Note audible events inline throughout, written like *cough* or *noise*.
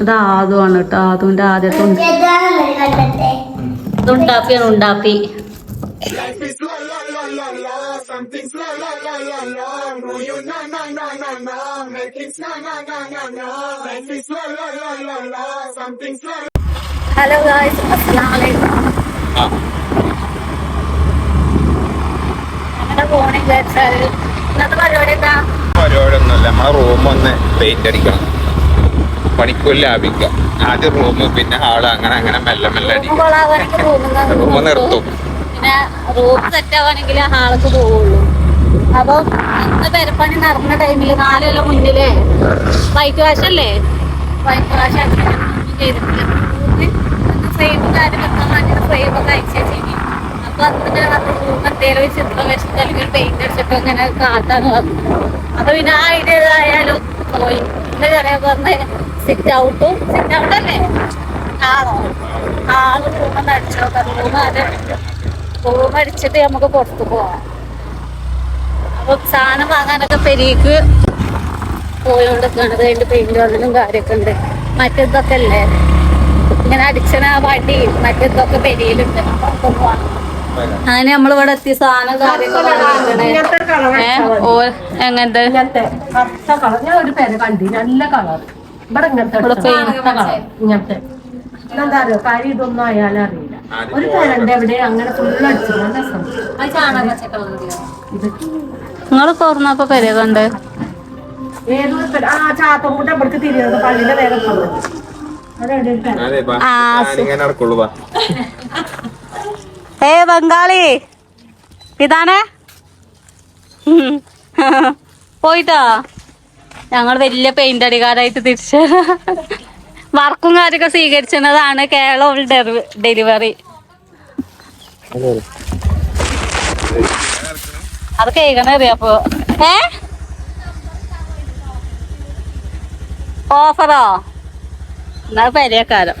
ഇത് ആദുവാണ് കേട്ടോ ആദുവിന്റെ ആദ്യത്തെ ഉണ്ടാപ്പിയാണ് ഉണ്ടാപ്പി ഹലോ ഗായ്സ് അസ്സലാമലൈക്കും പോണെങ്കിൽ വെച്ചാൽ ഇന്നത്തെ പരിപാടി എന്താ? പരിപാടിയൊന്നുമില്ല നമ്മളെ റൂം ഒന്ന് പെയിന്റ് അടിക്കണം. പണിക്കൂലി ലാഭിക്കാം ആദ്യം റൂം പിന്നെ ഹാൾ അങ്ങനെ അങ്ങനെ മെല്ലെ മെല്ലെ അടിക്കും. റൂം നിർത്തും. പിന്നെ റൂം സെറ്റ് ആവാണെങ്കിൽ ഹാൾക്ക് പോവുള്ളൂ. അപ്പൊ ഇന്ന് പെരപ്പണി നടന്ന ടൈമിൽ നാല് കൊല്ലം മുന്നിലേ വൈറ്റ് വാഷ് അല്ലേ? വൈറ്റ് വാഷ് ചെയ്തിട്ടില്ല ഫ്രെയിം ഒക്കെ അയച്ചു ചെയ്യും വെച്ചിട്ട് പറഞ്ഞു അപ്പൊ പിന്നെ ഐഡിയ പോയി. പറഞ്ഞ സിറ്റ് ഔട്ടും സിറ്റ് ഔട്ട് അല്ലേ? ആണോ ആൾ റൂമൊന്ന് അടിച്ചു നോക്കാം റൂം റൂം അടിച്ചിട്ട് നമുക്ക് പുറത്ത് പോവാം. അപ്പൊ സാധനം വാങ്ങാനൊക്കെ പെരീക്ക് പോയോണ്ടൊക്കെയാണ് അതിന്റെ പെയിന്റ് കാര്യമൊക്കെ ഉണ്ട്. മറ്റേതൊക്കെ അല്ലേ? ഇങ്ങനെ അടിച്ചണ വണ്ടി മറ്റേതൊക്കെ പെരിയിലുണ്ട്. അങ്ങനെ നമ്മളിവിടെ എത്തിയ സാധനം കാര്യങ്ങളൊക്കെ എങ്ങനത്തെ? ഇങ്ങനത്തെ കറുത്ത കളർ. ഞാൻ ഒരു പേര് കണ്ടി. നല്ല കളർ. ഇവിടെ ഇങ്ങനത്തെ ഇവിടെ കറുത്ത കളർ. ഇങ്ങനത്തെ. എന്താ അറിയോ? കാര്യം ഇതൊന്നും അയാളെ അറിയില്ല. ഒരു പേരുണ്ട് എവിടെ? അങ്ങനെ ഫുള്ള് അടിച്ചു. നല്ല നിങ്ങൾ ഏതൊരു ആ ഇവിടേക്ക് തിരിയുന്നത്. നേരെ ബാ. ആ, *laughs* ഏ ബംഗാളി. ഇതാണ്? പോയിട്ടോ? ഞങ്ങൾ വലിയ പെയിന്റ് അടിക്കാരായിട്ട് തിരിച്ച. വർക്കും കാര്യമൊക്കെ സ്വീകരിച്ചതാണ് കേരളം ഡെലിവറി അത് കേൾക്കണ അറിയാപ്പോ ഏ? ഓഫറോ? എന്നാ പരിയക്കാരം.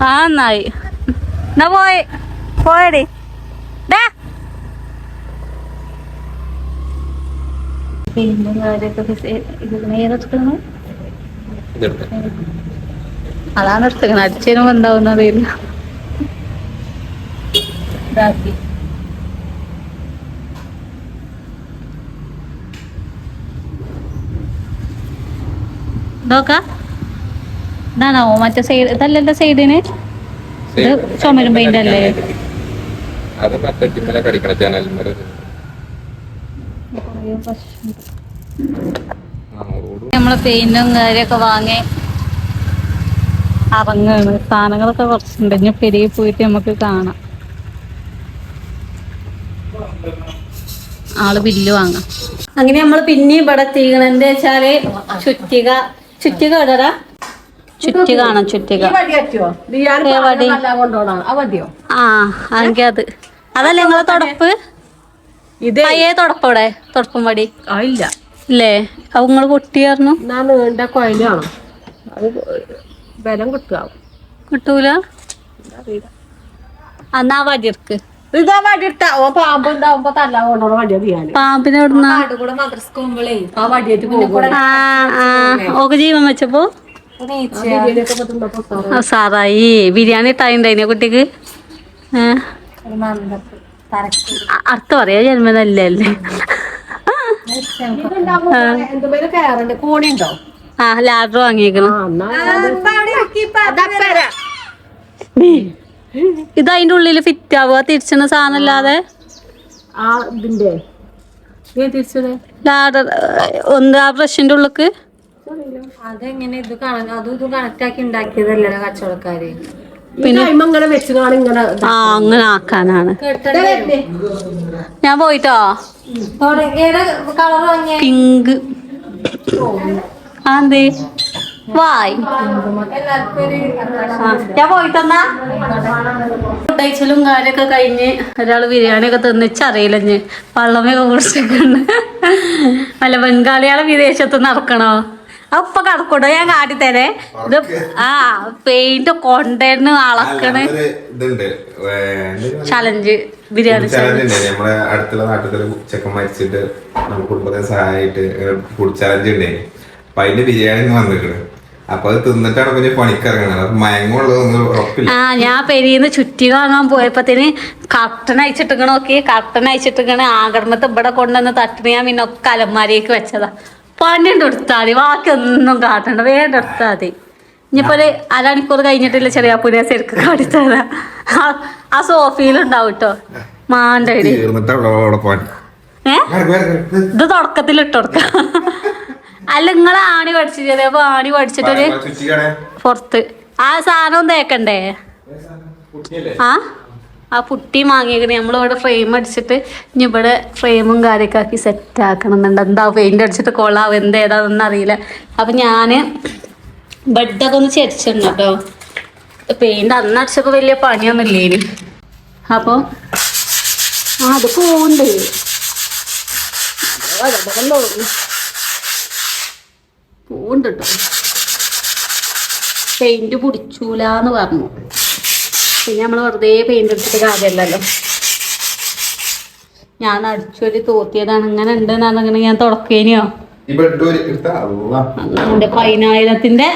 ആ എന്നാ പോയി. പോയടി. പിന്നെ. അതാണ് എടുത്തുക്കണം അടിച്ചതിനും എന്താവുന്ന അറിയില്ല. ഇതാക്കി. ഇതൊക്കെ. ഇതാണോ? മറ്റേ സൈഡ് ഇതല്ലല്ലോ സൈഡിന് ഇത് ചുമരും പെയിന്റ് അല്ലേ അത് മറ്റേ കടിക്കണ നമ്മളെ പെയിന്റും കാര്യമൊക്കെ വാങ്ങി അറങ്ങാണ്. സാധനങ്ങളൊക്കെ കുറച്ചുണ്ട്. ഇനി പെരുകി പോയിട്ട് നമുക്ക് കാണാം. ആൾ ബില്ല് വാങ്ങാം. അങ്ങനെ നമ്മൾ പിന്നെ ഇവിടെ എത്തിക്കണം എന്താ വെച്ചാൽ ചുറ്റിക ചുറ്റിക ഇടടാ ചുറ്റി കാണാം ചുറ്റി വടി വടി? ആ അതെങ്കിൽ അത്. അതല്ലേ നിങ്ങളെ തുടപ്പ്? ഇത്. പയ്യേ തുടപ്പവിടെ? തുടപ്പും പടി ഇല്ല. ഇല്ലേ? അത് നിങ്ങൾ പൊട്ടിയായിരുന്നു? എന്നാ നീണ്ട കൊയലാണോ അത് ബലം കിട്ടുക കിട്ടൂല? എന്നാ വടി എടുക്ക്. ഇതാ വടി ഇട്ട ഓ പാമ്പ് ഉണ്ടാവുമ്പോ തല്ല കൊണ്ടോണ വടിയാ ബിയാന് പാമ്പിനെ ഓക്ക് ജീവൻ വെച്ചപ്പോ? സാറായി ബിരിയാണി ഇട്ടായിണ്ടായിനെ കുട്ടിക്ക്? അർത്ഥം പറയാ ജന്മനല്ലേ അല്ലേ? ആ. ലാഡർ വാങ്ങിയേക്കണം. ഇത് അതിന്റെ ഉള്ളിൽ ഫിറ്റ് ആവുക തിരിച്ചണ സാധനം അല്ലാതെ ലാഡർ ഒന്ന് ആ ബ്രഷിന്റെ ഉള്ളിക്ക്? അതെങ്ങനെ ഇത് കണ- അതും ഇതും കണക്ട് ആക്കി ഉണ്ടാക്കിയതല്ലേ കച്ചവടക്കാര്? പിന്നെ ഇങ്ങനെ വെച്ച് കാണും ഇങ്ങനെ ആ അങ്ങനെ ആക്കാനാണ്. ഞാൻ പോയിട്ടോ? പിങ്ക്. ആ എന്തേ വായ് ഞാൻ പോയിട്ടെന്നാ? തയ്ച്ചലും കാര്യമൊക്കെ കഴിഞ്ഞ് ഒരാൾ ബിരിയാണി ഒക്കെ തിന്നിച്ച് അറിയില്ലഞ്ഞ് വള്ളമൊക്കെ നല്ല അല്ല ബംഗാളികളെ വിദേശത്ത് നടക്കണോ? അപ്പൊ കടക്കൂട്ടോ ഞാൻ കാട്ടിത്തരേ ഇത് ആ പെയിന്റ് കൊണ്ടുവരുന്ന അളക്കണ് ചലഞ്ച് ബിരിയാണി നമ്മളെ അടുത്തുള്ള നാട്ടിലെ ചെക്കൻ മരിച്ചിട്ട് നമ്മുടെ കുടുംബത്തെ സഹായിട്ട് ഫുഡ് ചലഞ്ച് ഉണ്ടായി അപ്പൊ അതിന്റെ ബിരിയാണി വന്നിട്ടുണ്ട് അപ്പൊ അത് തിന്നിട്ടാണ് പിന്നെ പണിക്കിറങ്ങുന്നത് അപ്പൊ മയങ്ങുള്ളതൊന്നും ഉറപ്പില്ല. ആ ഞാൻ പെരിന്ന് ചുറ്റി വാങ്ങാൻ പോയപ്പത്തിന് കട്ടൻ അയച്ചിട്ടിങ്ങനെ നോക്കി. കട്ടൻ അയച്ചിട്ടിങ്ങനെ ആകർമ്മത്തെ ഇവിടെ കൊണ്ടുവന്ന് തട്ടിന് ഞാൻ പിന്നെ ഒക്കെ അലമാരിയേക്ക് വെച്ചതാ. പണിയുണ്ട് കൊടുത്താൽ മതി വാക്കൊന്നും ഒന്നും കാട്ടണ്ട വേണ്ട കൊടുത്താൽ മതി. ഇനിയിപ്പോ ഒരു അരമണിക്കൂർ കഴിഞ്ഞിട്ടില്ല ചെറിയ പുനെ ശരിക്ക് കാട്ടിത്തരാ ആ സോഫയിലുണ്ടാവും കേട്ടോ മാന്റെ ഇത് തുടക്കത്തിൽ ഇട്ടുകൊടുക്ക അല്ല നിങ്ങൾ ആണി പഠിച്ചിട്ട് അപ്പൊ ആണി പഠിച്ചിട്ടൊരു പുറത്ത്. ആ സാധനം തേക്കണ്ടേ? ആ? ആ പുട്ടി നമ്മൾ നമ്മളിവിടെ ഫ്രെയിം അടിച്ചിട്ട് ഇനി ഇവിടെ ഫ്രെയിമും കാര്യമൊക്കെ ആക്കി സെറ്റ് ആക്കണം എന്നുണ്ട്. എന്താ പെയിന്റ് അടിച്ചിട്ട് കൊള്ളാവും? എന്ത് ഏതാണെന്ന് അറിയില്ല. അപ്പം ഞാൻ ബെഡൊക്കെ ഒന്ന് ചെരിച്ചിട്ടുണ്ട് കേട്ടോ. പെയിന്റ് അന്ന് അടിച്ചപ്പോൾ വലിയ പണിയൊന്നും ഇനി? അപ്പോൾ അത് പോണ്ട് പോണ്ട് കേട്ടോ. പിടിച്ചൂലെന്ന് പറഞ്ഞു. പിന്നെ നമ്മൾ വെറുതെ പെയിന്റ് അടിച്ചിട്ട് കാര്യമല്ലല്ലോ ഞാൻ അടിച്ചൊരു തോത്തിയതാണ്. അങ്ങനെ ഉണ്ട് എന്നാണെങ്കിൽ ഞാൻ തുടക്കേനിയോ. അങ്ങനെ പതിനായിരത്തിന്റെ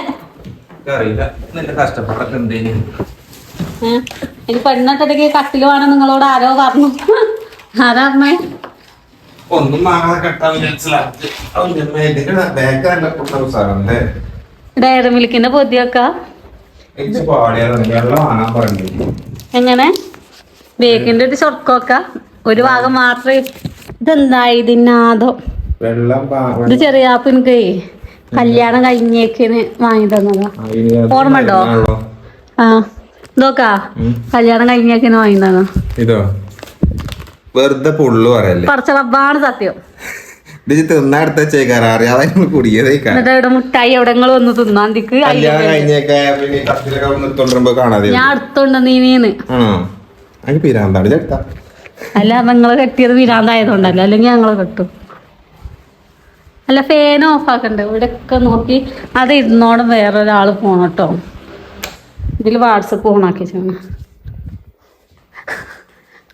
എനിക്ക് പെണ്ണിട്ടടക്ക് കട്ടിൽ വേണം. നിങ്ങളോട് ആരോ പറഞ്ഞു. ആരാ പറഞ്ഞേ? ഒന്നും വാങ്ങാതെ കെട്ടാൻ ഡയറി മിൽക്കിന്റെ പൊതിയൊക്കെ. എങ്ങനെ? ബേക്കിന്റെ ഒരു ചൊർക്കൊക്കെ ഒരു ഭാഗം മാത്രം ഇതെന്തായി? ഇതിനാദം ഇത് ചെറിയ എനിക്ക് കല്യാണം കഴിഞ്ഞേക്കിന് വാങ്ങി തന്നതാ ഓർമ്മ ഉണ്ടോ? ആ ഇതൊക്കാ കല്യാണം കഴിഞ്ഞേക്കിന് വാങ്ങി തന്നോ ഇതോ? വെറുതെ പറച്ച റബ്ബാണ് സത്യം. ഇത് തിന്നാടുത്ത ചേക്കാറ് അറിയാതെ കുടിയതേക്കാ എന്നിട്ട് ഇവിടെ മുട്ടായി എവിടെങ്ങളും ഒന്ന് തിന്നാന്തിക്ക് ദിക്ക് കല്യാണം കഴിഞ്ഞേക്കാ പിന്നെ കത്തിലൊക്കെ നിർത്തോണ്ടിരുമ്പോ കാണാതെ ഞാൻ അടുത്തുണ്ട് നീനീന്ന് ആണോ? എനിക്ക് പിരാന്താണ് അല്ല നിങ്ങൾ കെട്ടിയത് വിരാന്തായതുകൊണ്ടല്ലോ അല്ലെങ്കിൽ ഞങ്ങൾ കെട്ടും. അല്ല ഫാൻ ഓഫ് ആക്കണ്ടേ? ഇവിടെയൊക്കെ നോക്കി. അത് ഇരുന്നോടും വേറൊരാൾ പോണം കേട്ടോ ഇതിൽ വാട്സപ്പ് ഓണാക്കി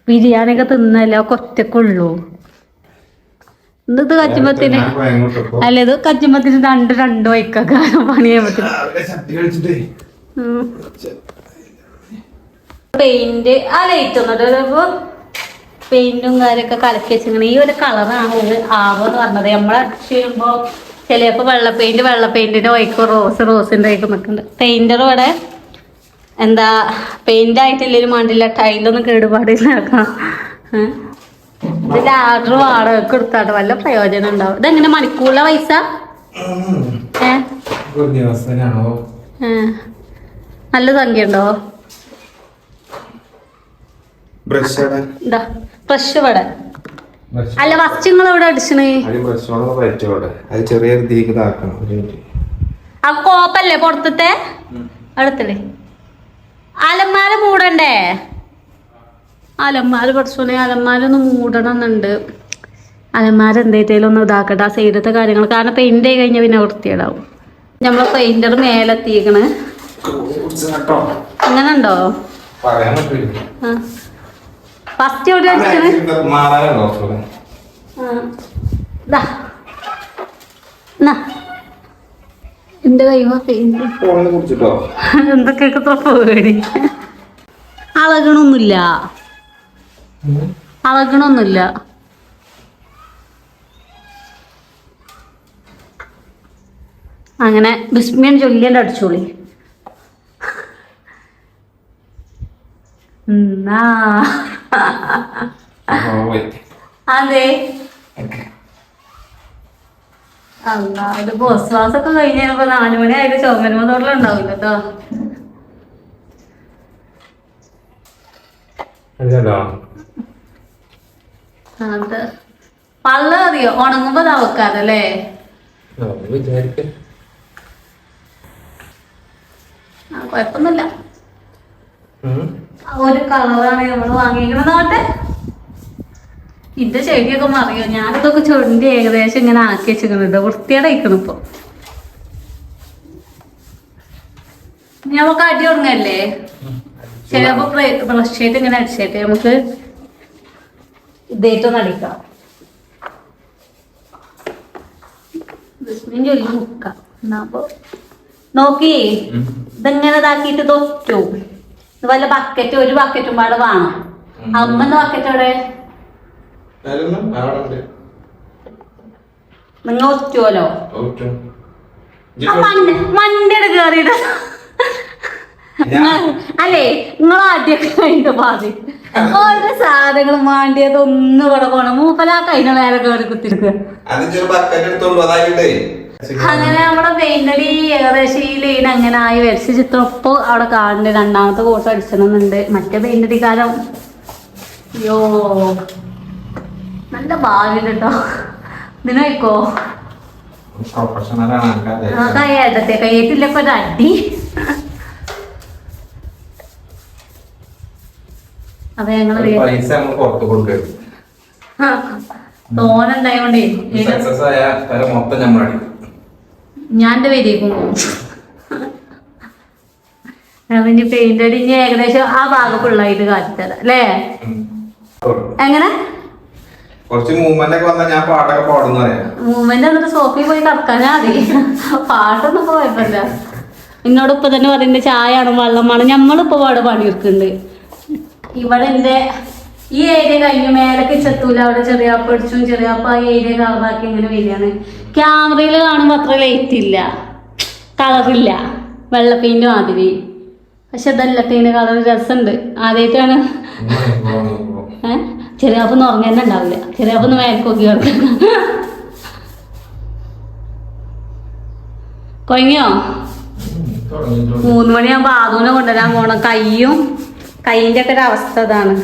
ബിരിയാണിയൊക്കെ തിന്നല്ല ഒക്കെ ഒറ്റക്കുള്ളൂ. ഇത് കച്ചുമ്പത്തിന് അല്ല ഇത് കച്ചുമ്പത്തിന് രണ്ട് രണ്ട് വൈക്കൊക്കെ *laughs* പണി ചെയ്യുമ്പത്തിന് പെയിന്റ് ആ ലൈറ്റ് ഒന്നിട്ട് പെയിന്റും കാര്യമൊക്കെ കലക്കി വെച്ചിങ്ങനെ ഈ ഒരു കളറാണ് ഒരു ആവോ എന്ന് പറഞ്ഞത്. നമ്മളെ അടിച്ച് വരുമ്പോ ചിലപ്പോ വെള്ള പെയിന്റ് വെള്ള പെയിന്റിന്റെ വൈക്കും റോസ് റോസിന്റെ വൈക്കും നിൽക്കുന്നുണ്ട് പെയിന്റർ ഇവിടെ എന്താ പെയിന്റ് ആയിട്ടില്ലേലും വേണ്ടില്ല ടൈലൊന്നും കേടുപാടില്ല. ആർഡർ വാടകയ്ക്ക് എടുത്താട്ട് വല്ല പ്രയോജനം ഉണ്ടാവും. ഇതെങ്ങനെ മണിക്കൂറിലെ പൈസ. നല്ല സംഖ്യ ഉണ്ടോ ബ്രഷ് ഇവിടെ. അല്ല ഫസ്റ്റ് നിങ്ങൾ ഇവിടെ അടിച്ചണേ? അത് മിനിറ്റ്. ആ കോപ്പല്ലേ പുറത്തത്തെ? അടുത്തല്ലേ. അലമാല മൂടണ്ടേ? അലമാര പഠിച്ചോനെ അലമാരൊന്ന് മൂടണമെന്നുണ്ട് അലമാര എന്തേലും ഒന്ന് ഇതാക്കട്ടെ ആ സൈഡത്തെ കാര്യങ്ങൾ കാരണം പെയിന്റ് ആയി കഴിഞ്ഞാൽ പിന്നെ വൃത്തിയിടാവും നമ്മളെ പെയിന്റർ മേലെത്തിക്കണ്. അങ്ങനെ ഉണ്ടോ ഫസ്റ്റ് എവിടെ അടിച്ചത്. എന്റെ കൈമാ പെയിന്റ് എന്തൊക്കെ പേടി. അളകണൊന്നുമില്ല. അളകണൊന്നുമില്ല. അങ്ങനെ ബിസ്മിയൻ ചൊല്ലിയന്റെ അടിച്ചോളി. അതെ. അല്ല ഇത് ബോസ് ക്ലാസ് ഒക്കെ കഴിഞ്ഞപ്പോ നാലു മണി ആയിട്ട് ചോമരുമ തോട്ടം അല്ലല്ലോ കേട്ടോ അത് പള്ള അറിയോ? ഉണങ്ങുമ്പോ തവക്കാതല്ലേ കൊഴപ്പൊന്നുമില്ല. ഒരു കളറാണ് നമ്മൾ വാങ്ങിയിരിക്കുന്നത് നോട്ടെ ഇത് ചെടിയൊക്കെ മറിയോ ഞാനിതൊക്കെ ചുണ്ടി ഏകദേശം ഇങ്ങനെ ആക്കി വെച്ചിരിക്കുന്നത് വൃത്തിയുടെ ഇരിക്കണം ഇപ്പൊ. നമുക്ക് അടി തുടങ്ങല്ലേ ശരി അപ്പൊ ബ്രഷ് ചെയ്ത് ഇങ്ങനെ അടിച്ചിട്ട്. നമുക്ക് ഇതേറ്റൊന്ന് അടിക്കാം ബിസ്മിൻ ചൊല്ലി മുക്കാം. എന്നാ അപ്പൊ നോക്കി. ഇതെങ്ങനെ ഇതാക്കിയിട്ട് തൊറ്റു ഇത് വല്ല ബക്കറ്റ് ഒരു ബക്കറ്റും പാടെ വേണം. അമ്മന്റെ ബക്കറ്റ് അവിടെ? നിങ്ങൾ ഒറ്റുവല്ലോ മണ്ണിയുടെ കേറിയിട്ട്. അല്ലേ? നിങ്ങൾ ആദ്യമൊക്കെ കഴിഞ്ഞ പാതി. ഓരോ സാധനങ്ങളും വാണ്ടിയത് ഒന്നും ഇവിടെ പോണം. മൂപ്പലാക്ക കഴിഞ്ഞ നേരെ കയറി കുത്തിരിക്കുക. അങ്ങനെ നമ്മുടെ പെയിന്റടി ഏകദേശം ഈ ലൈൻ അങ്ങനെ ആയി. വരച്ച ചിത്രം ഇപ്പൊ അവിടെ കാണുന്നുണ്ട്. രണ്ടാമത്തെ കോഴ്സ് അടിച്ചണമെന്നുണ്ട്. മറ്റേ പെയിന്റടി കാലം അയ്യോ. നല്ല ഭാവി കേട്ടോ ആണ്. ആ കയ്യേറ്റത്തെ കയ്യേറ്റില്ലപ്പോ ഒരു അടി. അപ്പൊ ഞങ്ങൾ പൈസ നമ്മൾ പുറത്ത് കൊടുക്കരുത് തോനുണ്ടായോണ്ടേ ഏത് സക്സസ് ആയ മൊത്തം നമ്മൾ അടിക്കും. ഞാൻ എന്റെ വരിയേക്കും പിന്നെ പെയിന്റ് അടിഞ്ഞ് ഏകദേശം ആ ഭാഗം ഫുള്ളായിട്ട് കാറ്റിത്തരാം അല്ലേ? എങ്ങനെ? കുറച്ച് മൂവ്മെന്റ് ഒക്കെ വന്നാൽ ഞാൻ പാട്ടൊക്കെ പാടുന്ന മൂവ്മെന്റ് എന്നിട്ട് സോഫി പോയി കടക്കാനാ മതി പാട്ടൊന്നും പോയപ്പല്ല എന്നോട് ഇപ്പൊ തന്നെ പറയുന്നത് ചായ ആണ് വെള്ളമാണ് നമ്മളിപ്പോ പാട് പണിയെടുക്കുന്നുണ്ട്. ഇവിടെ എന്റെ ഈ ഏരിയ കഴിഞ്ഞു മേലൊക്കെ ചെത്തൂല. അവിടെ ചെറിയാപ്പ അടിച്ചും ചെറിയാപ്പ ആ ഏരിയ കളറാക്കി ഇങ്ങനെ വരികയാണ്. ക്യാമറയിൽ കാണുമ്പോൾ അത്ര ലൈറ്റ് ഇല്ല. കളറില്ല വെള്ള പെയിന്റ് മാതിരി. പക്ഷെ ഇതല്ല പെയിന്റ് കളർ രസമുണ്ട് ആദ്യമായിട്ടാണ് ചെറിയാപ്പൊന്നും ഉറങ്ങാൻ തന്നെ ഉണ്ടാവില്ല. ചെറിയാപ്പൊന്ന് മേൽക്കൊക്കെ കിടക്കാം കൊയങ്ങിയോ മൂന്ന് മണിയാകുമ്പോ ആദൂനെ കൊണ്ടുവരാൻ പോണം. കയ്യും കൈയിന്റെ ഒക്കെ ഒരു അവസ്ഥ ഇതാണ്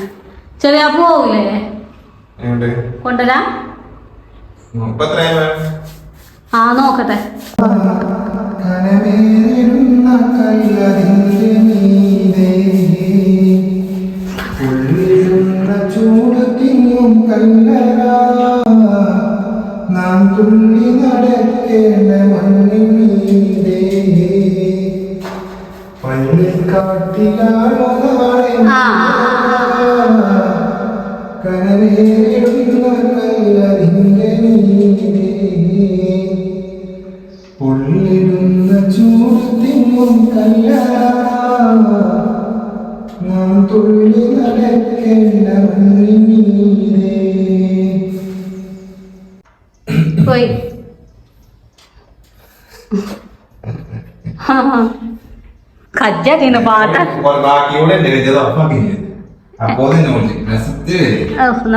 ചെറിയ ഇപ്പൊ എത്രയാ ആ നോക്കട്ടെ. നാം തുള്ളി നടക്കേണ്ട മണ്ണിൽ മീതെ. തന്നെ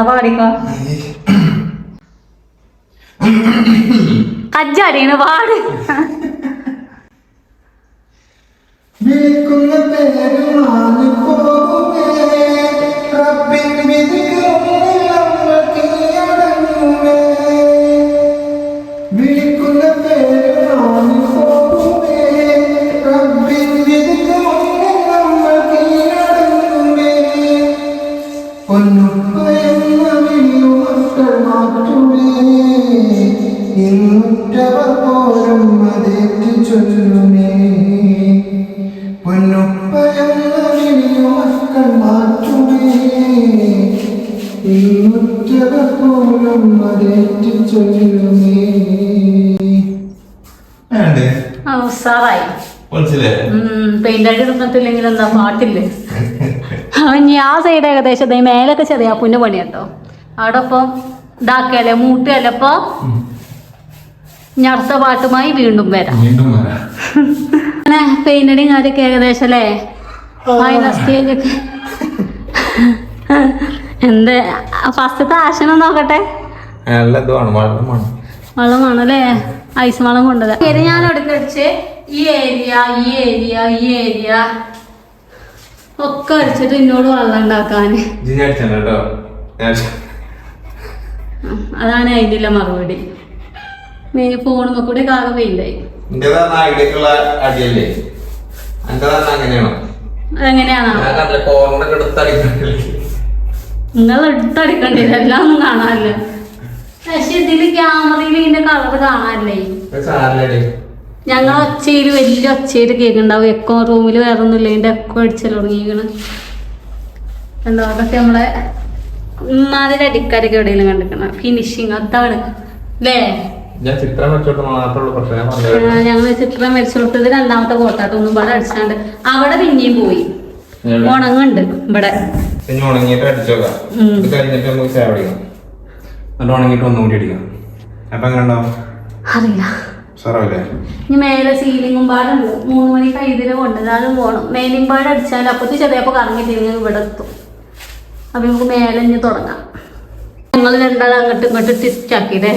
പാടിക്കോ. കജ്ജാടീന് പാട്. വിളിക്കുന്ന പേര് പോലും അതേറ്റ് ചൊല്ലുമേ. മാറ്റുമേ. പോലും അതേറ്റ് ചൊല്ലുമേ. മനസ്സിലേ പെയിന്റ് അടി തന്നിട്ടില്ലെങ്കിൽ എന്താ പാട്ടില്ലേ? *laughs* അവൻ ആ സൈഡ് ഏകദേശം മേലൊക്കെ ചെറിയ പുണ്യ പണി കേട്ടോ അവിടെ ഇപ്പം ഇതാക്കിയാലേ മൂട്ടുകയല്ലേ ഇപ്പൊ? അടുത്ത പാട്ടുമായി വീണ്ടും വരാം. വീണ്ടും വരാം. അങ്ങനെ പെയിന്റടിയും കാര്യമൊക്കെ ഏകദേശം അല്ലേ? ഫൈനൽ സ്റ്റേജൊക്കെ എന്ത് ഫസ്റ്റത്തെ ആശനം നോക്കട്ടെ? നല്ല ഇതുമാണ് വെള്ളമാണ്. വെള്ളമാണ് അല്ലേ? ഐസ് വളം കൊണ്ടത് ശരി ഞാൻ എടുക്കടിച്ച് ഈ ഏരിയ ഈ ഏരിയ ഈ ഏരിയ ഒക്കെ അടിച്ചിട്ട് എന്നോട് വെള്ളം ഉണ്ടാക്കാന് അതാണ് അതിന്റെ മറുപടി. ഫോണുമ്മ കൂടെ നിങ്ങൾ എടുത്തടിക്കണ്ടേ എല്ലാം ഒന്നും കാണാനില്ല. പക്ഷെ ഇതിൽ ക്യാമറയിൽ ഇതിന്റെ കളർ കാണാനില്ലേ? ഞങ്ങൾ ഒച്ചയിൽ വലിയ ഒച്ചയിൽ കേൾക്കുന്നുണ്ടാവും എക്കോ റൂമിൽ വേറെ ഒന്നുമില്ല ഇതിന്റെ എക്കോ അടിച്ചാൽ തുടങ്ങിയിരിക്കണ് എന്താ അതൊക്കെ നമ്മളെ ഉമ്മാതിരി അടിക്കാരൊക്കെ എവിടെയെങ്കിലും കണ്ടിരിക്കണം. ഫിനിഷിങ് അതാണ്. അല്ലേ? ഞാൻ ചിത്രം വരച്ചോട്ട് ഞങ്ങൾ ചിത്രം വരച്ചു കൊടുത്തത് രണ്ടാമത്തെ കോട്ടാട്ട് ഒന്നും ഇവിടെ അടിച്ചാണ്ട്. അവിടെ പിന്നെയും പോയി. ഉണങ്ങുണ്ട് ഇവിടെ. പിന്നെ ഉണങ്ങിയിട്ട് അടിച്ചോക്കാം. ഇത് കഴിഞ്ഞിട്ട് നമുക്ക് ചായ അടിക്കാം എന്നിട്ട് ഉണങ്ങിയിട്ട് ഒന്നുകൂടി അടിക്കാം. അപ്പൊ എങ്ങനെ ഉണ്ടാവും? അറിയില്ല. സാറാവില്ലേ ഇനി മേലെ സീലിംഗും പാടുണ്ട്. മൂന്ന് മണി കൈതിരെ കൊണ്ടുവന്നാലും പോകണം മേലിംഗ് പാട് അടിച്ചാൽ അപ്പത്തി ചെറിയപ്പോൾ കറങ്ങി തിരിഞ്ഞ് ഇവിടെ എത്തും. അപ്പൊ നമുക്ക് മേലെ ഇനി തുടങ്ങാം. ഞങ്ങൾ രണ്ടാളും അങ്ങോട്ടും ഇങ്ങോട്ടും തിരിച്ചാക്കിയില്ലേ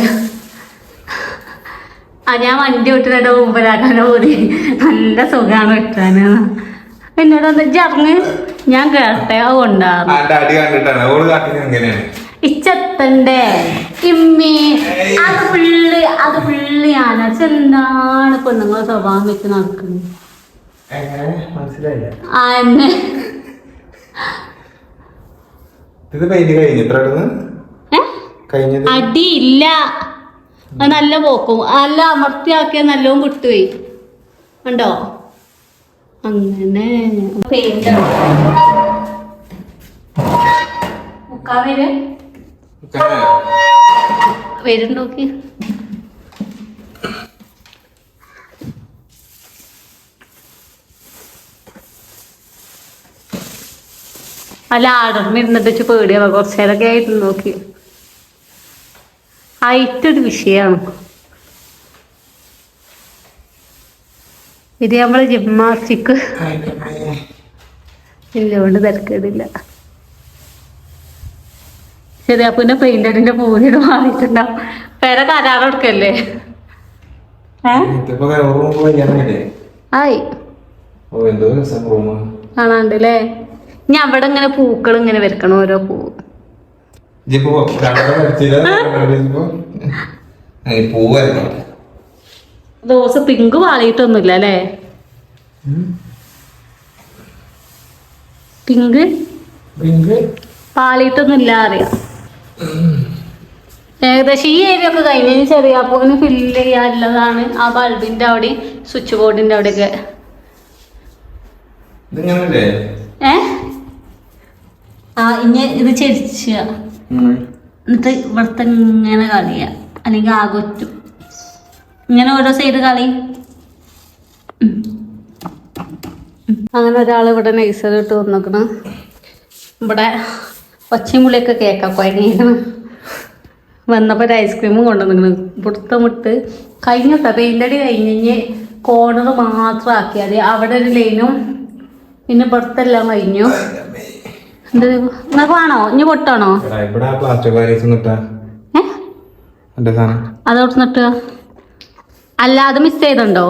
ആ ഞാൻ വണ്ടി വിട്ടിട്ട് മുമ്പിലാക്കാനോ പോയി നല്ല സുഖമാണ് വെട്ടാന്. എന്നോട് എന്താ ഇറങ്ങ് ഞാൻ കേട്ടെ അത് കൊണ്ടാണ് ഇച്ചത്തണ്ടേ? ഇമ്മി അത് ഫുള്ള് അത് ഫുള്ള് ഞാനടിച്ച് ചെന്താണ് പെണ്ണുങ്ങളെ സ്വഭാവം വെച്ച് നടക്കുന്നത് മനസ്സിലായില്ല. ആ എന്നെ. ഇത് പെയിന്റ് കഴിഞ്ഞു. ഇത്ര അടി ഏ? അത് നല്ല പോക്കും. നല്ല അമർത്തിയാക്കിയാൽ നല്ലോം കിട്ടുവേ ഉണ്ടോ അങ്ങനെ. പെയിന്റ് പേര്? വരുന്നോക്കി അല്ല ആടർന്നിരുന്നിട്ട് വെച്ച് പേടിയാവാ കുറച്ചേരൊക്കെ ആയിട്ട് നോക്കി. ഒരു വിഷയമാണ് ഇത് നമ്മൾ ജിംനാസ്റ്റിക് ഇല്ലോണ്ട് തിരക്കേടില്ല. ശരി അപ്പൊ പിന്നെ പെയിന്റിന്റെ പൂരിട് മാറിയിട്ടുണ്ടാവും പേരെ കരാറെടുക്കല്ലേ ഏ? ഇതിപ്പോ റൂം കഴിയാനായില്ലേ ആയി. അല്ലേ ഞാൻ അവിടെ ഇങ്ങനെ പൂക്കൾ ഇങ്ങനെ വരക്കണം ഓരോ പൂ റോസ് പിങ്ക് വാളിയിട്ടൊന്നുമില്ല അല്ലേ? പിങ്ക്? പാളിയിട്ടൊന്നുമില്ല അറിയാം. ഏകദേശം ഈ ഏരിയ ഒക്കെ കഴിഞ്ഞതിന് ചെറിയ പോലും ഫില്ല് ചെയ്യാനുള്ളതാണ് ആ ബൾബിന്റെ അവിടെ സ്വിച്ച് ബോർഡിന്റെ അവിടെ ഒക്കെ ഏ? ആ ഇനി ഇത് ചെരിച്ച. എന്നിട്ട് ഇവിടുത്തെ ഇങ്ങനെ കളിയ. അല്ലെങ്കിൽ ആകൊറ്റും. ഇങ്ങനെ ഓരോ സൈഡ് കളി. അങ്ങനെ ഒരാൾ ഇവിടെ നൈസർ ഇട്ട് വന്നേക്കണം. ഇവിടെ പുളിയൊക്കെ കേൾക്കാം കുഴങ്ങിക്കണം. വന്നപ്പോൾ ഒരു ഐസ്ക്രീമും കൊണ്ടുവന്നിരിക്കണം ഇവിടുത്തെ മുട്ട് കഴിഞ്ഞിട്ടോ പെയിന്റടി അടി കഴിഞ്ഞ് കോർണർ മാത്രം ആക്കിയാൽ അവിടെ ഒരു ലൈനും പിന്നെ ഇവിടുത്തെ എല്ലാം കഴിഞ്ഞു. എന്ത്? നിങ്ങൾക്ക് വേണോ ഇനി പൊട്ടാണോ ഇവിടെ പ്ലാസ്റ്റിക് വാരീസ് നിട്ടാ ഏ? എന്റെ സാധനം? അതോട്ട് നിട്ടുക അല്ല അത് മിസ് ചെയ്തുണ്ടോ.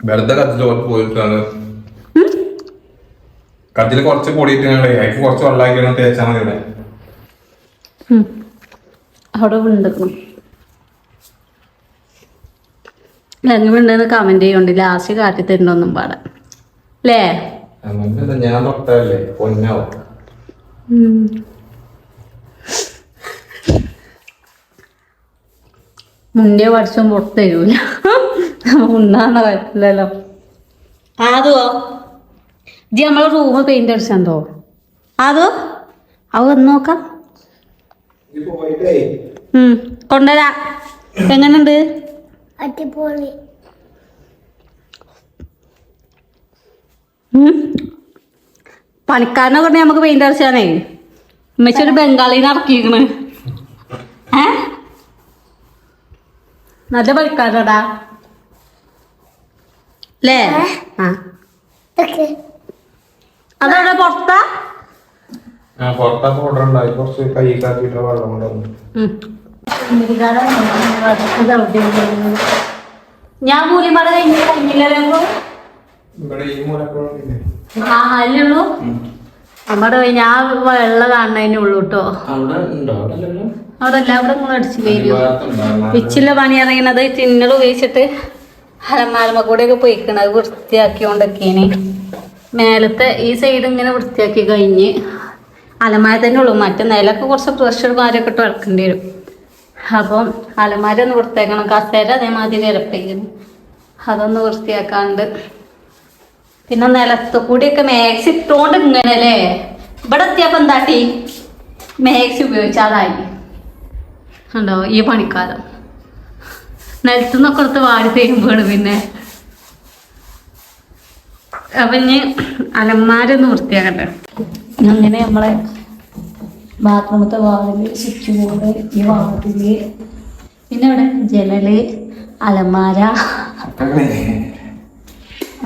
വെറുതെ കത്തിൽ കുറച്ച് പോയിട്ടാണ്. കത്തിൽ കുറച്ച് പൊടിയിട്ട് അതിക്ക് കുറച്ച് വെള്ളമാക്കി തേച്ചാൽ മതി ഇവിടെ. അവിടെ ഉണ്ടെക്കണം എങ്ങനെയുണ്ടെന്ന് കമന്റ് ചെയ്യുന്നുണ്ട് ലാസ്റ്റ് കാട്ടി തരുന്നൊന്നും പാടാം അല്ലേ? ഞാൻ തൊട്ടല്ലേ പൊന്നാവും മുന്നേ പഠിച്ചും പുറത്ത് തരൂല. ഉണ്ണാന്ന പറ്റില്ലല്ലോ അതോ ജി നമ്മളെ റൂമ് പെയിന്റ് അടിച്ചോ ആതോ അത് വന്ന് നോക്കാം. ഉം, കൊണ്ടുവരാ. എങ്ങനുണ്ട്? അടിപൊളി. പണിക്കാരനെ പറഞ്ഞ നമുക്ക് പെയിന്റ് അടിച്ചാനേ ഉമ്മച്ചി ഒരു ബംഗാളിന്ന് ഇറക്കിയിരിക്കണ്. ഏ? നല്ല പണിക്കാരടാ അല്ലേ ആ. അതവിടെ പുറത്താ? ആ പുറത്താ പൗഡർ ഉണ്ടായി കുറച്ച് കൈ വെള്ളം കൊണ്ടുവന്നു. ഞാൻ കൂലിമട കഴിഞ്ഞ് കഴിഞ്ഞില്ലല്ലോ. അല്ലുള്ളൂ നമ്മുടെ ഞാൻ വെള്ളം കാണുന്നതിനേ ഉള്ളൂ കേട്ടോ അവിടെ അവിടെ അവിടെ എല്ലാവരും കൂടെ അടിച്ചു കഴിഞ്ഞു ഭാഗത്തുണ്ടായിരുന്ന പിച്ചിലെ പണി ഇറങ്ങണത് ടിന്നർ ഉപയോഗിച്ചിട്ട് അലമാലമ കൂടെയൊക്കെ പോയിക്കണത് വൃത്തിയാക്കിക്കൊണ്ടൊക്കെയാണ്. മേലത്തെ ഈ സൈഡ് ഇങ്ങനെ വൃത്തിയാക്കി കഴിഞ്ഞ് അലമാര തന്നെ ഉള്ളൂ. മറ്റേ നിലൊക്കെ കുറച്ച് പ്രഷർ മാരൊക്കെ ഇട്ട് ഇളക്കേണ്ടി വരും. അപ്പം അലമാര ഒന്ന് വൃത്തിയാക്കണം. കസേര അതേമാതിരി ഇരപ്പിക്കുന്നു അതൊന്ന് വൃത്തിയാക്കാണ്ട് പിന്നെ നിലത്ത് കൂടിയൊക്കെ മാക്സ് ഇട്ടോണ്ട് ഇങ്ങനെ അല്ലേ ഇവിടെ എത്തിയപ്പോ എന്താട്ടി? മാക്സ് ഉപയോഗിച്ചാതായി. ഉണ്ടോ ഈ പണിക്കാലം. നിലത്ത് നിന്നൊക്കെ എടുത്ത് വാടി തരുമ്പോഴാണ് പിന്നെ. അപ്പൊ ഇനി അലമാരൊന്ന് വൃത്തിയാക്കട്ടെ. അങ്ങനെ നമ്മളെ ബാത്റൂമത്തെ വാതിൽ സ്വിച്ച് ബോർഡ് ഈ വാതിൽ പിന്നെ ഇവിടെ ജനൽ അലമാര.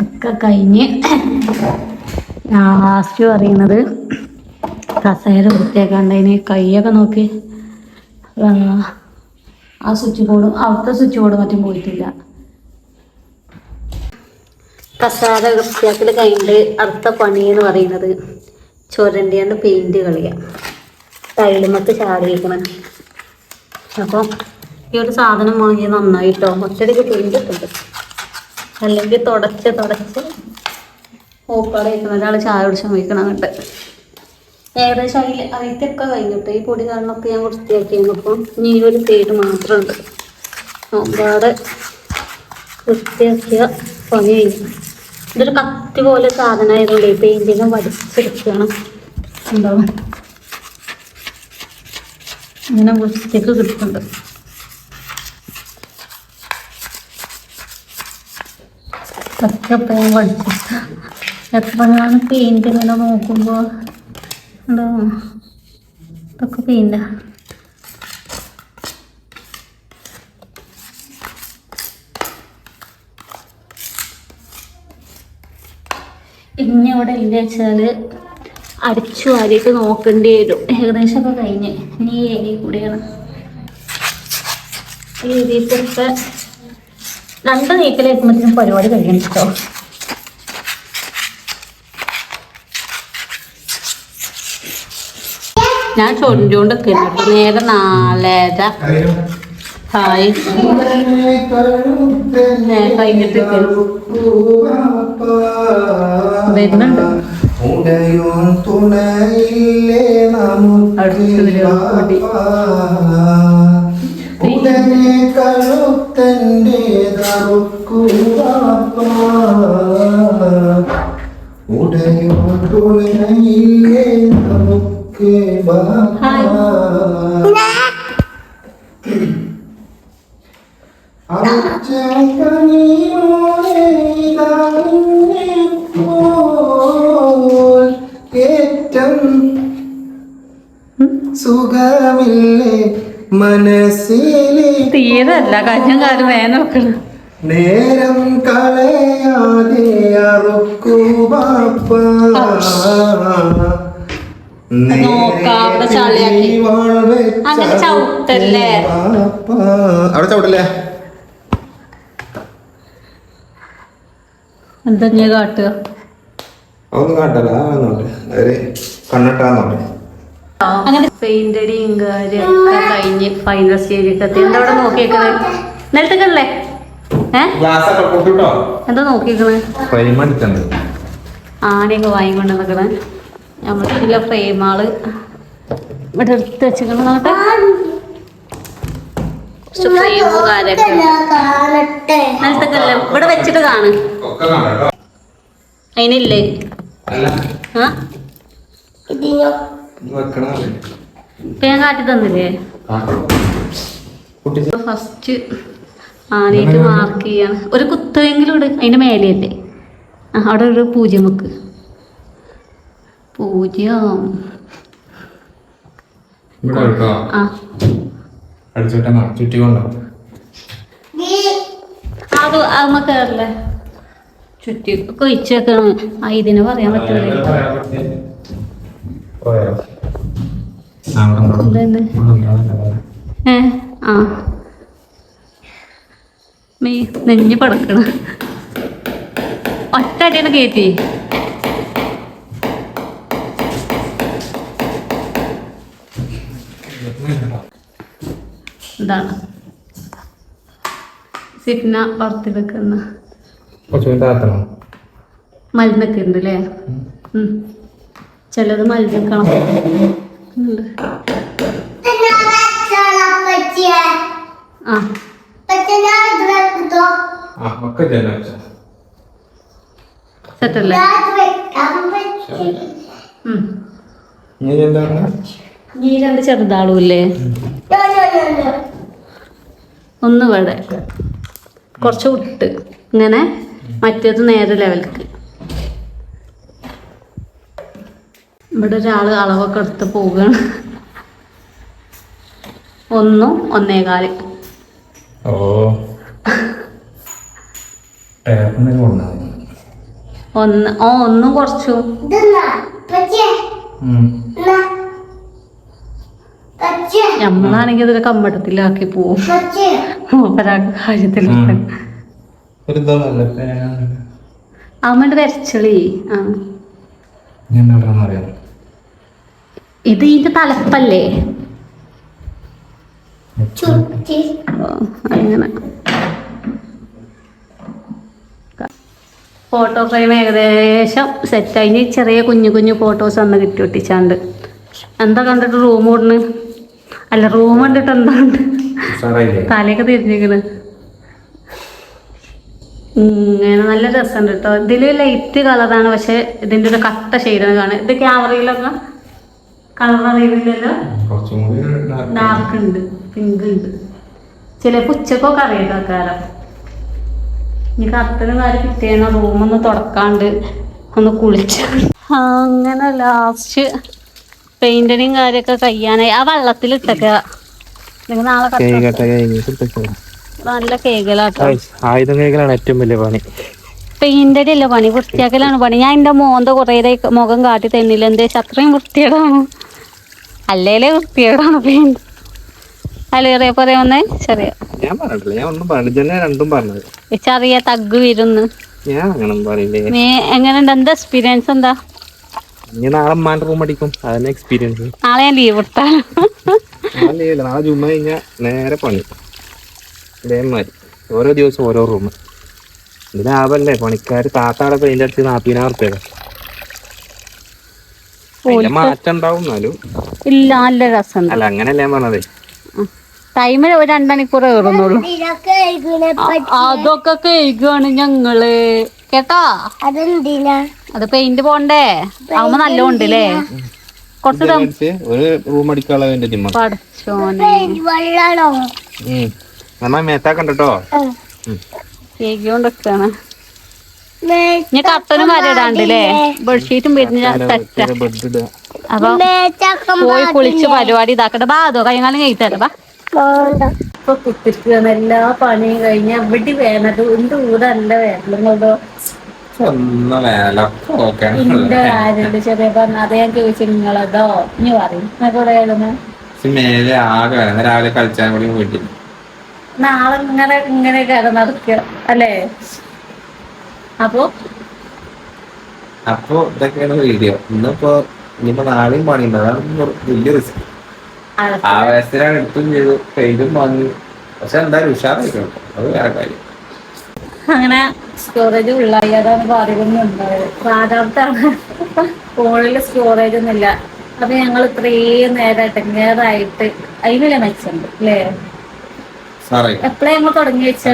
ഒക്കെ കഴിഞ്ഞ് ലാസ്റ്റ് പറയുന്നത് കസേര വൃത്തിയാക്കാണ്ടതിന് കൈയൊക്കെ നോക്കി. ആ, സ്വിച്ച് ബോർഡും അവിടുത്തെ സ്വിച്ച് ബോർഡ് മറ്റും പോയിട്ടില്ല. കസാര വൃത്തിയാക്കൽ കഴിഞ്ഞിട്ട് അടുത്ത പണി എന്ന് പറയുന്നത് ചുരണ്ടിയാണ്ട് പെയിന്റ് കളിയാ ടൈലുമൊക്കെ ചാടിയിരിക്കണം അപ്പം ഈ ഒരു സാധനം വാങ്ങിയത് നന്നായിട്ടോ? ഒറ്റടിക്ക് പെയിന്റ് ഇട്ടുണ്ട് അല്ലെങ്കിൽ തുടച്ച് തുടച്ച് ഓപ്പാടെ ഇരിക്കുന്ന ഒരാൾ ചായ കുടിച്ചാൽ വയ്ക്കണം അങ്ങോട്ട്. ഏകദേശം അതിൽ അതിലൊക്കെ കഴിഞ്ഞിട്ട് ഈ പൊടി കാരണമൊക്കെ ഞാൻ വൃത്തിയാക്കി അപ്പം ഇനി ഒരു തേട് മാത്രമുണ്ട്. ഒരുപാട് വൃത്തിയാക്കിയ പണി കഴിഞ്ഞു. ഇതൊരു കത്തി പോലെ സാധനം ആയതുകൊണ്ട് ഈ പെയിന്റിങ് വലിച്ചെടുക്കണം ഉണ്ടാവും ഇങ്ങനെ വൃത്തിക്ക് കിട്ടുന്നുണ്ട്. ഇതൊക്കെ പോയി പഠിച്ചിട്ട് എപ്പോഴാണ് പെയിന്റ് ഇങ്ങനെ നോക്കുമ്പോൾ എന്തോ? ഇതൊക്കെ പെയിന്റാ ഇനി അവിടെ എന്താ വെച്ചാൽ അടിച്ചു വാരിയിട്ട് നോക്കേണ്ടി വരും. ഏകദേശം ഒക്കെ കഴിഞ്ഞ്. ഇനി ഏരിയ കൂടിയാണ്. ഏരിയത്തൊക്കെ രണ്ട് നീക്കലേക്കുമ്പോഴത്തേനും പരിപാടി കഴിയണം കേട്ടോ ഞാൻ കേട്ടോ നേരെ നാലര. ഹായ്. കഴിഞ്ഞിട്ട് വരുന്നുണ്ട്. അടുത്ത കഴുത്തന്റെ തുണയില്ലേ നമുക്ക് സുഖമില്ലേ മനസ്സിലെ തീരല്ല കഞ്ഞം കാലം വേന വെക്കണം നേരം കളയാതെ അറുക്കു ബാപ്പ. നോക്കാം, അവിടെ ചവിട്ടല്ലേ? എന്താ നീ കാട്ടുക? അതൊന്നും കാട്ടല്ല അതൊന്നുമില്ല ഒരു കണ്ണിട്ടാന്നോട്ടെ. അങ്ങനെ പെയിന്റ് അടിയും കാര്യം കഴിഞ്ഞ് ഫൈനൽ എത്തി. എന്താ നോക്കിയേക്കുന്നത് നിലത്തേക്കല്ലേ എന്താ പരിമണിട്ടുണ്ട് ആനയൊക്കെ വാങ്ങിക്കൊണ്ട് നിൽക്കണേ നമ്മൾക്കില്ല ഫ്രെയിമാൾ ഇവിടെ എടുത്ത് വെച്ചിക്കണ നോട്ടെ ഫ്രെയിമോ കാര്യമൊക്കെ നിലത്തേക്കല്ലേ ഇവിടെ വെച്ചിട്ട് കാണ്. അതിനില്ലേ? അല്ല. ആ? ഇപ്പൊ ഞാൻ കാട്ടി തന്നില്ലേ? കുട്ടി ഫസ്റ്റ് ആനയിട്ട് മാർക്ക് ചെയ്യാണ് ഒരു കുത്തെങ്കിലും ഇട്. അതിന്റെ മേലെയല്ലേ? അവിടെ ഒരു പൂജ്യം വെക്ക്. പൂജ്യം. ആ. അടിച്ചോട്ടെ ചുറ്റി കൊണ്ടോ അത് അമ്മ കയറില്ലേ ചുറ്റി കൊയിച്ചേക്കാണ്. ആ ഇതിനെ പറയാൻ പറ്റില്ല? ഏ ആ. മീ നെഞ്ഞ് പടക്കണം. ഒറ്റ അടിയാണ് കയറ്റി ഇതാണ്. സിഗ്ന വളർത്തി വെക്കുന്ന മരുന്നൊക്കെ ഉണ്ട് അല്ലേ. ചിലത്? ആ. ആ ഒക്കെ. സെറ്റല്ലേ? നീ രണ്ട് ചെറുതാളൂല്ലേ? ഒന്ന് ഇവിടെ. കുറച്ച് വിട്ട്. ഇങ്ങനെ മറ്റേത് നേരെ ലെവൽക്ക്. ഇവിടെ ഒരാൾ അളവൊക്കെ എടുത്ത് പോവുകയാണ്. ഒന്നും ഒന്നേകാൽ. ഓ. ഒന്ന് ഓ ഒന്നും കുറച്ചു. നമ്മളാണെങ്കിൽ ഇതിൽ കമ്മട്ടത്തിലാക്കി പോവും. പേന. അമ്മയുടെ വരച്ചളി ആ. ഇത് ഇതിന്റെ തലപ്പല്ലേ? അങ്ങനെ. ഫോട്ടോ ഫ്രെയിം ഏകദേശം സെറ്റ് അതിന് ചെറിയ കുഞ്ഞു കുഞ്ഞു ഫോട്ടോസ് അന്ന് കിട്ടി ഒട്ടിച്ചാണ്ട്. എന്താ കണ്ടിട്ട് റൂം ഓടുന്നു അല്ല റൂം കണ്ടിട്ട് എന്താ തലയൊക്കെ തിരിഞ്ഞിരിക്കണ്. ഇങ്ങനെ നല്ല രസമുണ്ട് കേട്ടോ ഇതിൽ ലൈറ്റ് കളറാണ് പക്ഷെ ഇതിന്റെ ഒരു കട്ട ഷെയ്ഡാണ് കാണുക ഇത് ക്യാമറയിലൊക്കെ കളർ അറിയില്ലല്ലോ? ഡാർക്ക് ഉണ്ട് പിങ്ക് ഉണ്ട്. ചിലപ്പോ ഉച്ചക്കൊക്കെ അറിയാം കാരം ഇനി കത്തനും കാര്യം കിട്ടിയാണ് റൂമൊന്ന് തുടക്കാണ്ട് ഒന്ന് കുളിച്ച്. അങ്ങനെ ലാസ്റ്റ് പെയിന്റിനും കാര്യൊക്കെ കഴിയാനായി. ആ വെള്ളത്തിലിട്ടൊക്കെ. നിങ്ങൾ നാളെ നല്ല കേകലാട്ടോ. ആയുധം കേൾക്കലാണ് ഏറ്റവും വലിയ പണി. പെയിന്റടി അല്ല പണി? വൃത്തിയാക്കലാണ് പണി. ഞാൻ എന്റെ മോന്ത കുറേ മുഖം കാട്ടി തന്നില്ല. എന്താ വെച്ചാൽ അത്രയും വൃത്തികേടാണ്. അല്ലേലേ വൃത്തികേടാണ് പെയിന്റ് ചെറിയ. ഞാൻ പറഞ്ഞിട്ടില്ല ഞാൻ ഒന്നും പറഞ്ഞില്ല രണ്ടും പറഞ്ഞത്. ഈ ചെറിയ തഗ് വരുന്നു. ഞാൻ അങ്ങനെ പറയില്ലേ നീ എങ്ങനെയുണ്ട്? എന്താ എക്സ്പീരിയൻസ് എന്താ? ഇനി നാളെ അമ്മാന്റെ റൂം അടിക്കും. അതന്നെ എക്സ്പീരിയൻസ് നാളെ ഞാൻ ലീവ് എടുത്താൽ നാളെ ലീവില്ല നാളെ ജുമ്മ കഴിഞ്ഞാൽ നേരെ പണി. ഇതേമാതിരി. ഓരോ ദിവസം ഓരോ റൂം ഇത് ലാഭല്ലേ? പണിക്കാർ താത്താടെ പെയിന്റ് അടിച്ച് നാപ്പതിനായിരം റുപ്യ മാറ്റം ഉണ്ടാവും എന്നാലും. ഇല്ല നല്ല രസം അല്ല അങ്ങനെയല്ലേ പറഞ്ഞതേ. ടൈമിൽ ഒരു രണ്ടണിക്കൂർ കയറുന്നുള്ളൂ. അതൊക്കെ കഴിക്കുവാണ് ഞങ്ങൾ. കേട്ടോ? അത് പെയിന്റ് പോണ്ടേ? അമ്മ നല്ല ഉണ്ടല്ലേ കുറച്ച് ദം- ഒരു റൂം അടിക്കാനുള്ള മേത്താക്കണ്ടോ ഇനി വരെ ഇടാണ്ടല്ലേ ബെഡ്ഷീറ്റും തെറ്റ. ഇടുക അപ്പൊ പോയി കുളിച്ച് പരിപാടി ഇതാക്കട്ടെ. ബാ അതോ കൈകാലം കഴിത്തരാ ബാ. ഇപ്പൊ കുത്തിരിക്കുകയാണ് എല്ലാ പണിയും കഴിഞ്ഞ എവിടെ വേണത് എന്ത് ഊരല്ല വേല ഓക്കെ ചെറിയ പറഞ്ഞ അതേ ഞാൻ ചോദിച്ചു നിങ്ങളതോ? ഇനി പറയും. കൂടെയായിരുന്നു മേലെ ആകെ വേണം. രാവിലെ കളിച്ചാൻ കൂടി വീട്ടിൽ. നാളെ ഇങ്ങനെ ഇങ്ങനെ കയറി നടക്കുക അല്ലേ? അപ്പൊ? അപ്പൊ ഇതൊക്കെയാണ് വീഡിയോ ഇന്നിപ്പോ ഇനിയിപ്പോ നാളെയും പണിയുണ്ട്. അതാണ് ഒരു വലിയ റിസ്ക് ആവേശത്തിലാണ് എടുത്തും ചെയ്തു. പെയിന്റും വാങ്ങി. പക്ഷെ എന്തായാലും ഉഷാറായിട്ടുണ്ട്. അത് വേറെ കാര്യം. അങ്ങനെ സ്റ്റോറേജ് ഉള്ളായി. അതാണ് ഫോണിൽ സ്റ്റോറേജ് ഒന്നുമില്ല അപ്പൊ ഞങ്ങൾ ഇത്രയും നേരം നേരായിട്ട് അതിനുള്ള മെച്ചുണ്ട് അല്ലേ? എപ്പോഴാ ഞങ്ങൾ തുടങ്ങി വെച്ച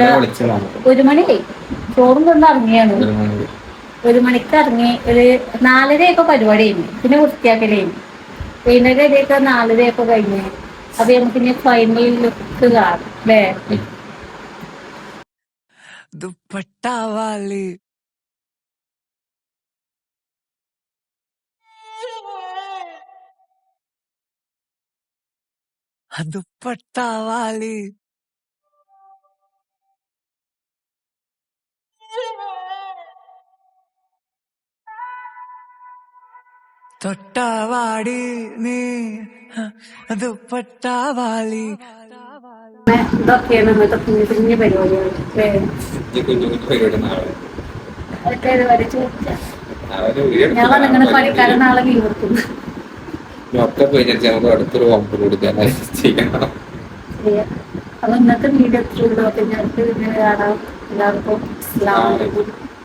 ഒരു മണി ചോറും കൊണ്ട് ഇറങ്ങിയാണ്. ഒരു മണിക്ക് ഇറങ്ങി. ഒരു നാലരയൊക്കെ പരിപാടി കഴിഞ്ഞു പിന്നെ ഇതിനൊരു ഇടയൊക്കെ നാലരയൊക്കെ കഴിഞ്ഞ്. അപ്പൊ നമുക്ക് ഇനി ഫൈനൽ ലുക്ക് കാണാം അല്ലേ? ദുപ്പട്ട വാലി തൊട്ടാവാടി നീ. ദുപ്പട്ടാവാളി ഇന്നത്തെ കുഞ്ഞു ഞാൻ നിങ്ങളുടെ അപ്പൊ ഇന്നത്തെ വീഡിയോ ത്രൂ കാണാം. എല്ലാവർക്കും